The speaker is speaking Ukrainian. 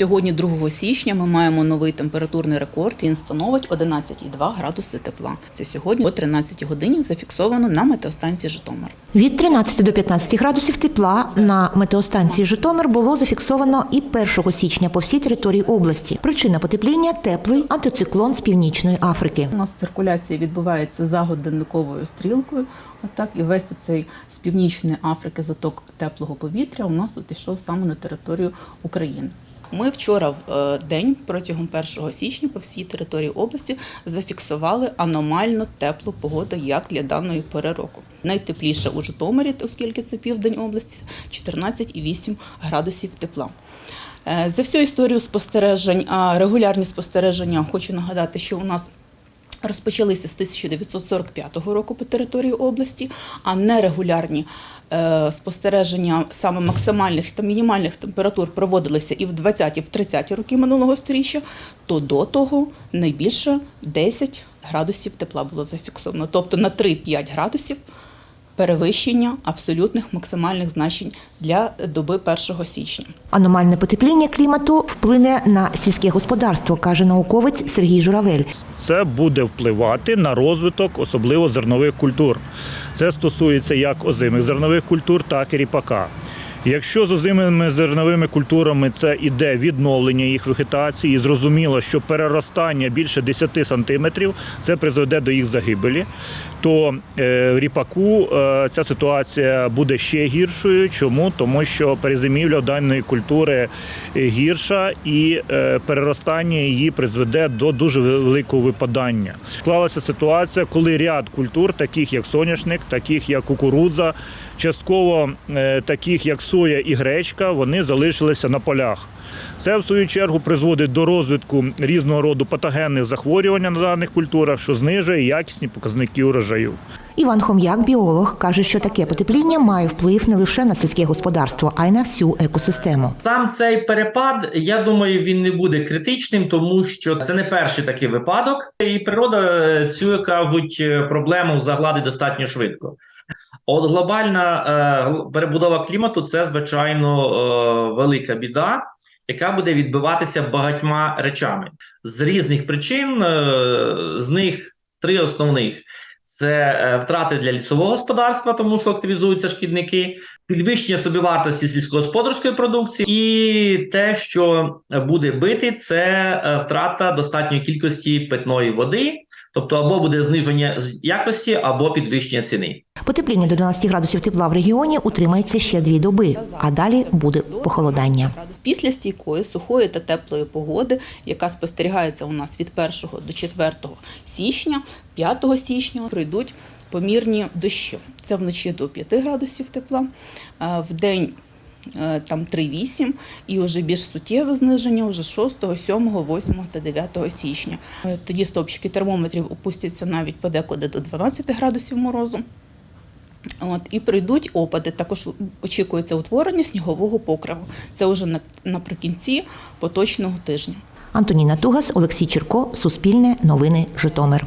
Сьогодні, 2 січня, ми маємо новий температурний рекорд. Він становить 11,2 градуси тепла. Це сьогодні о 13 годині зафіксовано на метеостанції Житомир. Від 13 до 15 градусів тепла на метеостанції Житомир було зафіксовано і 1 січня по всій території області. Причина потепління теплий антициклон з північної Африки. У нас циркуляція відбувається за годинниковою стрілкою. Отак і весь цей з північної Африки заток теплого повітря у нас от ішов саме на територію України. Ми вчора в е, день протягом 1 січня по всій території області зафіксували аномально теплу погоду як для даної пори року. Найтепліше у Житомирі, оскільки це південь області, 14,8 градусів тепла. Е, За всю історію спостережень, регулярні спостереження, хочу нагадати, що у нас розпочалися з 1945 року по території області, а нерегулярні спостереження саме максимальних та мінімальних температур проводилися і в 20-ті, в 30-ті роки минулого сторіччя, то до того найбільше 10 градусів тепла було зафіксовано. Тобто на 3-5 градусів перевищення абсолютних максимальних значень для доби 1 січня. Аномальне потепління клімату вплине на сільське господарство, каже науковець Сергій Журавель. це буде впливати на розвиток особливо зернових культур. Це стосується як озимих зернових культур, так і ріпака. Якщо з озимими зерновими культурами це іде відновлення їх вегетації, і зрозуміло, що переростання більше 10 сантиметрів це призведе до їх загибелі, то е, в ріпаку е, ця ситуація буде ще гіршою. Чому? Тому що перезимівля даної культури е, гірша і переростання її призведе до дуже великого випадання. Склалася ситуація, коли ряд культур, таких як соняшник, таких як кукурудза, частково таких як соя і гречка, вони залишилися на полях. Це в свою чергу призводить до розвитку різного роду патогенних захворювань на даних культурах, що знижує якісні показники урожаю. Іван Хом'як, біолог, каже, що таке потепління має вплив не лише на сільське господарство, а й на всю екосистему. Сам цей перепад, я думаю, він не буде критичним, тому що це не перший такий випадок, і природа е, цю кажуть е, проблему загладить достатньо швидко. От глобальна е, перебудова клімату це звичайно е, велика біда, яка буде відбиватися багатьма речами з різних причин. Е, з них три основних. Це е, втрати для лісового господарства, тому що активізуються шкідники, підвищення собівартості сільськогосподарської продукції, і те, що буде бити, це е, втрата достатньої кількості питної води, тобто або буде зниження якості, або підвищення ціни. Потепління до 12 градусів тепла в регіоні утримається ще дві доби, а далі буде похолодання. Після стійкої, сухої та теплої погоди, яка спостерігається у нас від 1 до 4 січня, 5 січня прийдуть помірні дощі. Це вночі до 5 градусів тепла, в день е, там 3-8 і вже більш суттєве зниження вже 6, 7, 8 та 9 січня. Е, Тоді стопчики термометрів опустяться навіть подекуди до 12 градусів морозу. От, і прийдуть опади. Також очікується утворення снігового покриву. Це вже наприкінці поточного тижня. Антоніна Тугас, Олексій Черко, Суспільне, Новини, Житомир.